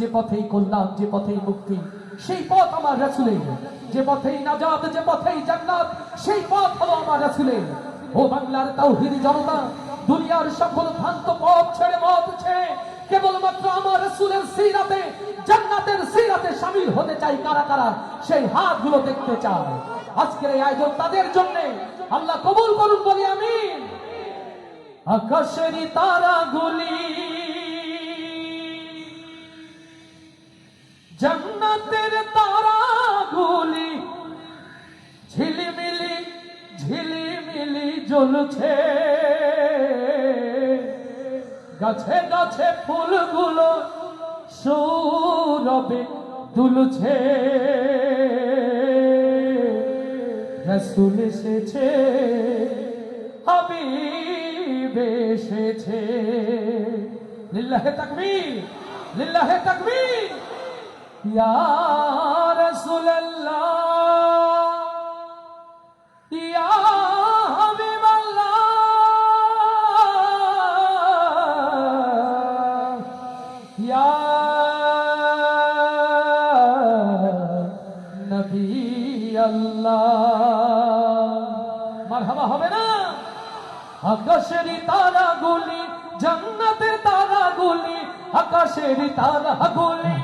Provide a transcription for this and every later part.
যে পথেই কল্যাণ, যে পথেই মুক্তি, সেই পথ আমার রাসুলের। যে পথেই নাজাত, যে পথেই জান্নাত, সেই পথ হলো আমার রাসুলের। ও বাংলার তাওহিদি জনতা, দুনিয়ার সকল ভ্রান্ত পথ ছেড়ে মত ছেড়ে কেবলমাত্র আমার রাসুলের সিরাতে, জান্নাতের সিরাতে শামিল হতে চাই কারা কারা, সেই হাতগুলো দেখতে চায় আজকের এই আয়োজন তাদের জন্য। আল্লাহ কবুল করুন, বলি আমিন। আকাশেরই তারাগুলি জান্নাতের তারাগুলি ঝিলিমিলি ঝিলিমিলি জ্বলছে। গাছে গাছে ফুলগুলো সৌরবে দুলছে। রসুল এসেছে, হাবিব এসেছে। লিল্লাহে তাকবীর লিল্লাহে তাকবীর। ইয়া রাসূলুল্লাহ, ইয়া হাবিবাল্লাহ, ইয়া নবী আল্লাহ মারহাবা হবে না? আকাশের তারাগুলি, জান্নাতের তারাগুলি আকাশের তারাগুলি।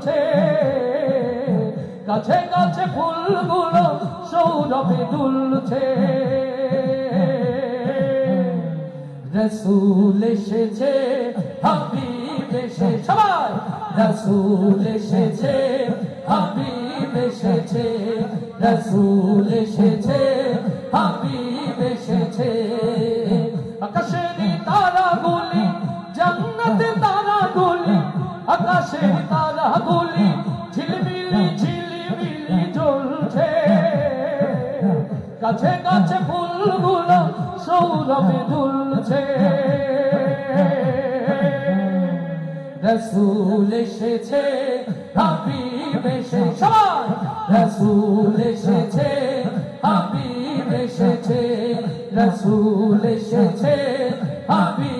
জ্বলছে কাছে কাছে ফুলগুলো সৌরভে দুলছে। রসুল এসেছে, হাবিব এসে সবাই! রসুল এসেছে, হাবিব এসেছে, রসুল এসেছে, হাবিব এসেছে। আকাশের কাছে কাছে ফুলগুলো সৌরভে দুলছে। রসুল এসেছে, হাবিব এসে সবাই! রসুল এসেছে, হাবিব এসেছে। রসুল এসেছে, হাবিব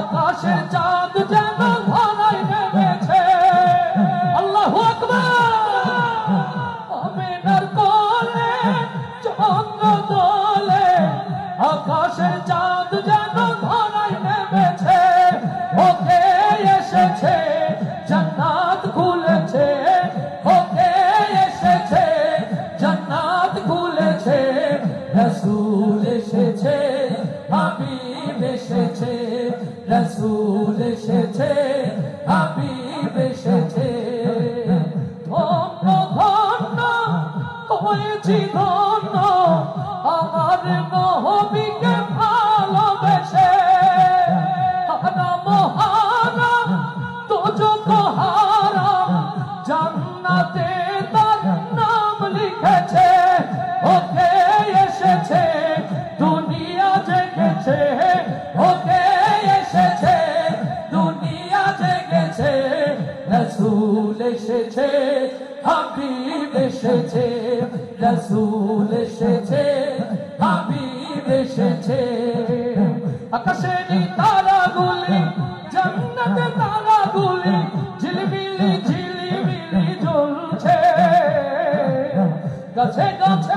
আকাশে চাঁদ যেন ধরাই নেমেছে। আল্লাহু আমেনার কোলে চন্দ্র দোলে আকাশে চাঁদ যেন ধরাই নেমেছে। ওকে এসেছে, জান্নাত খুলেছে। ওকে এসেছে, জান্নাত খুলেছে। রসুল এসেছে, হাবিব এসেছে। রসুল এসেছে, হাবিব এসেছে। ধন্য ধন্য হয়েছি আমার নহবিকে ভালোবেসে। নাম লিখেছে। ওকে এসেছে, দুনিয়া জেগেছে। ওকে এসেছে, হাবিব এসেছে, রসুল এসেছে, হাবিব এসেছে। আকাশের তারাগুলি তারা তারাগুলি, ঝিলমিলি ঝিলিমিলি জ্বলছে গাছে গাছে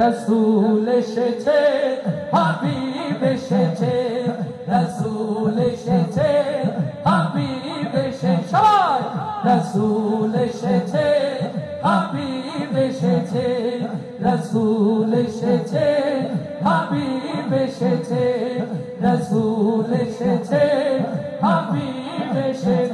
রসুল এসেছে, হাবিব এসেছে, রসুল এসেছে, হাবিব এসে, সবাই রসুল এসেছে, হাবিব এসেছে এসেছে রসুল এসেছে, হাবিব এসেছে, রসুল এসেছে, হাবিব এসেছে।